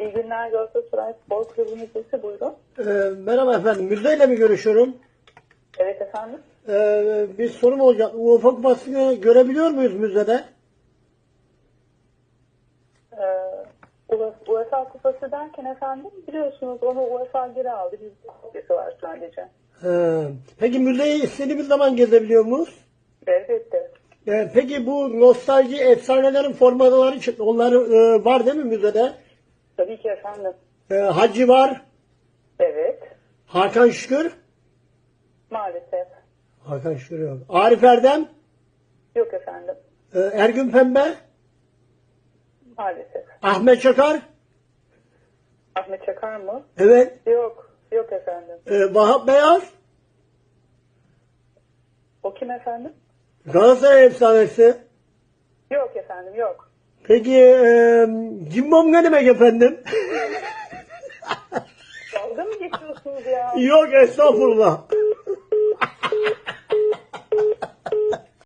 İyi günler Galatasaray Spor Kulübü Müdürü buyurun. Ee, merhaba efendim. Müjdeyle mi görüşüyorum? Evet efendim. Ee, bir sorum olacak. UEFA Kupası'nı görebiliyor muyuz müzede? Ee, UEFA Kupası derken efendim biliyorsunuz onu UEFA geri aldı. Bizde kopyası var sadece. Ee, peki müzeyi istediğimiz zaman gezebiliyor muyuz? Elbette. Ee, peki bu nostalji efsanelerin formaları çıktı. Onlar e, var değil mi müzede? Tabii ki efendim. Ee, Hacı var. Evet. Hakan Şükür. Maalesef. Hakan Şükür yok. Arif Erdem. Yok efendim. e, Ergün Pembe. Maalesef. Ahmet Çakar. Ahmet Çakar mı? Evet. Yok. Yok efendim. E, Vahap Beyaz. O kim efendim? Galatasaray efsanesi. Yok efendim yok. Peki e, Cimbom ne demek efendim? Dalga mı geçiyorsunuz ya? Yok estağfurullah.